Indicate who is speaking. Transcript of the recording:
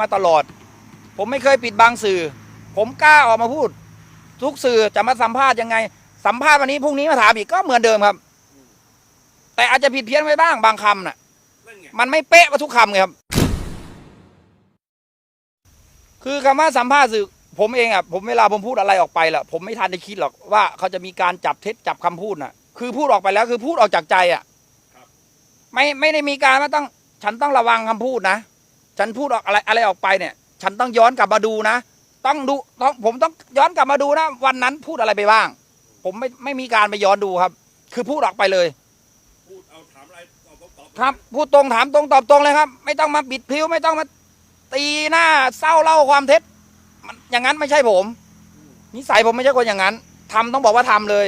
Speaker 1: มาตลอด ผมไม่เคยปิดบังสื่อ ผมกล้าออกมาพูด ทุกสื่อจะมาสัมภาษณ์ยังไง สัมภาษณ์วันนี้พรุ่งนี้มาถามอีกก็เหมือนเดิมครับ แต่อาจจะผิดเพี้ยนไปบ้างบางคำน่ะ
Speaker 2: นั่นไง
Speaker 1: มันไม่เป๊ะมาทุกคำไงครับ คือคำว่าสัมภาษณ์สื่อผมเองอะผมเวลาผมพูดอะไรออกไปล่ะ ผมไม่ทันได้คิดหรอกว่าเขาจะมีการจับเท็จจับคำพูดน่ะ คือพูดออกไปแล้วคือพูดออกจากใจอะไม่ไม่ได้มีการว่าต้อง ฉันต้องระวังคำพูดนะ ฉันพูดออกอะไรอะไรออกไปเนี่ย ฉันต้องย้อนกลับมาดูนะ ต้องดูต้องผมต้องย้อนกลับมาดูนะ วันนั้นพูดอะไรไปบ้าง ผมไม่ไม่มีการไปย้อนดูครับ คือพูดออกไปเลย
Speaker 2: พูดเอาถามอะไรตอบตอบตอบ
Speaker 1: ครับพูดตรงถามตรงตอบตรงเลยครับ ไม่ต้องมาบิดพิ้วไม่ต้องมาตีหน้าเศร้าเล่าความเท็จมันอย่างนั้นไม่ใช่ผมนิสัยผมไม่ใช่คนอย่างนั้นทำต้องบอกว่าทำเลย